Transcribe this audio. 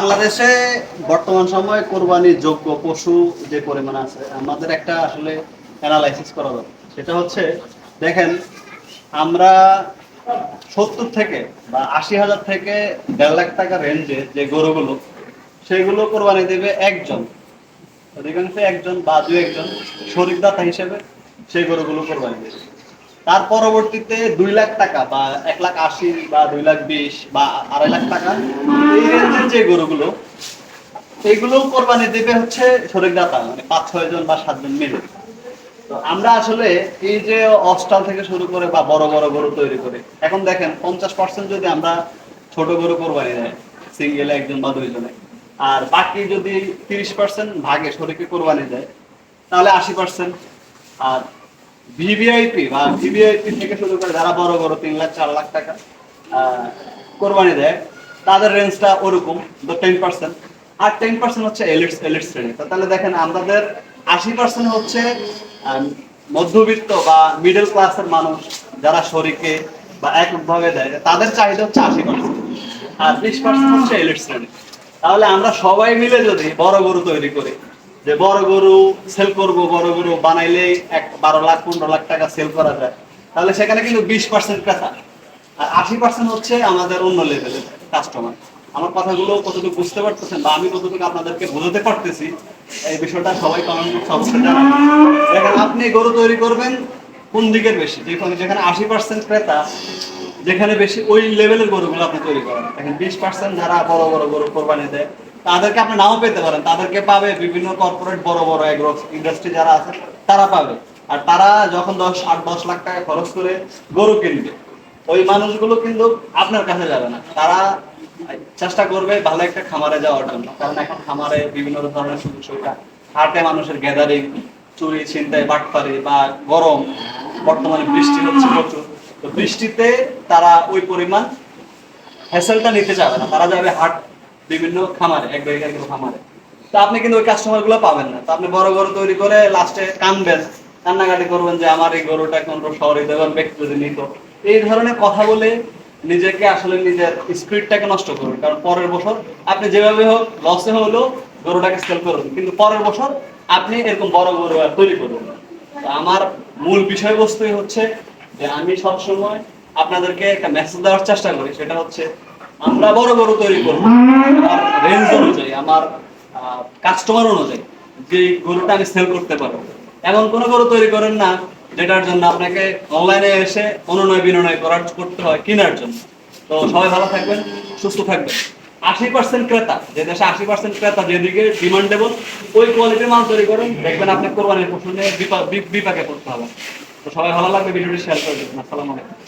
বাংলাদেশে বর্তমান সময়ে কোরবানির যোগ্য পশু যে পরিমাণ আছে, আমাদের একটা আসলে অ্যানালাইসিস করা দরকার। সেটা হচ্ছে, দেখেন, আমরা সত্তর থেকে বা আশি হাজার থেকে দেড় লাখ টাকা রেঞ্জে যে গরুগুলো, সেগুলো কোরবানি দেবে একজন। অধিকাংশ একজন বা দু একজন শরীরদাতা হিসেবে সেই গরুগুলো কোরবানি দেবে। তার পরবর্তীতে দুই লাখ টাকা বা এক লাখ আশি বা দুই লাখ বিশ বা আড়াই লাখ টাকা। এই রেঞ্জের যে গরুগুলো এইগুলো কোরবানি দেবে হচ্ছে শরীরদাতা মানে পাঁচ, ছয় জন বা সাতজন মিলে। তো আমরা আসলে এই যে অস্টাল থেকে শুরু করে বা বড় বড় গরু তৈরি করে, এখন দেখেন পঞ্চাশ পার্সেন্ট যদি আমরা ছোট গরু কোরবানি দেয় সিঙ্গেল একজন বা দুইজনে, আর বাকি যদি তিরিশ পার্সেন্ট ভাগে শরীরকে কোরবানি দেয়, তাহলে আশি পার্সেন্ট আর ভিভিআইপি বা ভিভিআইপি থেকে শুরু করে যারা বড় বড় তিন লাখ, চার লাখ টাকা কোরবানি দেয়, তাদের রেঞ্জটা ওরকম টেন পার্সেন্ট আর টেন পার্সেন্ট হচ্ছে এলিটস এলিট শ্রেণি। তাহলে দেখেন, আমাদের আশি পার্সেন্ট হচ্ছে মধ্যবিত্ত বা মিডল ক্লাসের মানুষ, যারা শরীরকে বা এককভাবে দেয়, তাদের চাহিদা হচ্ছে আশি পার্সেন্ট আর বিশ পার্সেন্ট হচ্ছে এলিট শ্রেণি। তাহলে আমরা সবাই মিলে যদি বড় গরু তৈরি করি যে বড় গরু সেল করব, বড় গরু বানাইলে এক বারো লাখ, পনেরো লাখ টাকা সেল করা যায়। তাহলে সেখানে কিন্তু বিশ পার্সেন্ট ক্রেতা আর আশি পার্সেন্ট হচ্ছে আমাদের অন্য লেভেলের কাস্টমার আমার কথাগুলো কতটুকু বুঝতে পারতেছেন বা আমি কতটুকু আপনাদেরকে বোঝাতে পারতেছি, এই বিষয়টা সবাই কমেন্ট বক্সে দেখেন, আপনি গরু তৈরি করবেন কোন দিকের বেশি? যেখানে যেখানে আশি পার্সেন্ট ক্রেতা, যেখানে বেশি ওই লেভেলের গরুগুলো আপনি তৈরি করেন। দেখেন, বিশ পার্সেন্ট যারা বড় বড় গরু কোরবানি দেয় তাদেরকে আপনি নাও পেতে পারেন। তাদেরকে পাবে বিভিন্ন কর্পোরেট বড় বড় এগ্রো ইন্ডাস্ট্রি যারা আছে, তারা পাবে। আর তারা যখন দশ, আট, দশ লাখ টাকা খরচ করে গরু কিনবে, ওই মানুষগুলো কিন্তু আপনার কাছে যাবে না। তারা চেষ্টা করবে ভালো একটা খামারে যাওয়ার জন্য। কারণ এখন খামারে বিভিন্ন ধরনের সুযোগ সুবিধা। হাটে মানুষের গ্যাদারিং চুরি, ছিনতাই, বাটপারি বা গরম। বর্তমানে বৃষ্টি হচ্ছে প্রচুর। তো বৃষ্টিতে তারা ওই পরিমাণ হ্যাসেলটা নিতে যাবে না। তারা যাবে হাট বিভিন্ন খামারে, এক জায়গায় খামারে। তো আপনি কিন্তু ওই কাস্টমারগুলো পাবেন না। তো আপনি বড় গরু তৈরি করে লাস্টে কানবেন, কান্নাকাটি করবেন যে, আমার এই গরুটা কোন শহরে দেবেন ব্যক্তি যদি নিত। এই ধরনের কথা বলে নিজেকে আসলে নিজের স্পিডটাকে নষ্ট করবেন কারণ পরের বছর আপনি যেভাবে হোক লসে হলেও গরুটাকে সেল করবেন কিন্তু পরের বছর আপনি এরকম বড় গরু আর তৈরি করুন আমার মূল বিষয়বস্তুই হচ্ছে যে, আমি সবসময় আপনাদেরকে একটা মেসেজ দেওয়ার চেষ্টা করি। সেটা হচ্ছে আমরা বড় গরু তৈরি করব। আমার রেঞ্জ অনুযায়ী, আমার কাস্টমার অনুযায়ী যে গরুটা আমি সেল করতে পারব। এমন কোনো গরু তৈরি করেন না যেটার জন্য আপনাকে অনলাইনে এসে অনুনয় বিনয় করার, করতে হয় কেনার জন্য। তো সবাই ভালো থাকবেন, সুস্থ থাকবেন। আশি পার্সেন্ট ক্রেতা, যে দেশে আশি পার্সেন্ট ক্রেতা যেদিকে ডিমান্ডেবল ওই কোয়ালিটির মাল তৈরি করেন। দেখবেন আপনি কোরবানির পশু নিয়ে বিপাকে পড়তে হবে। তো সবাই ভালো লাগবে, ভিডিওটি শেয়ার করে দেবেন। আসসালামু আলাইকুম।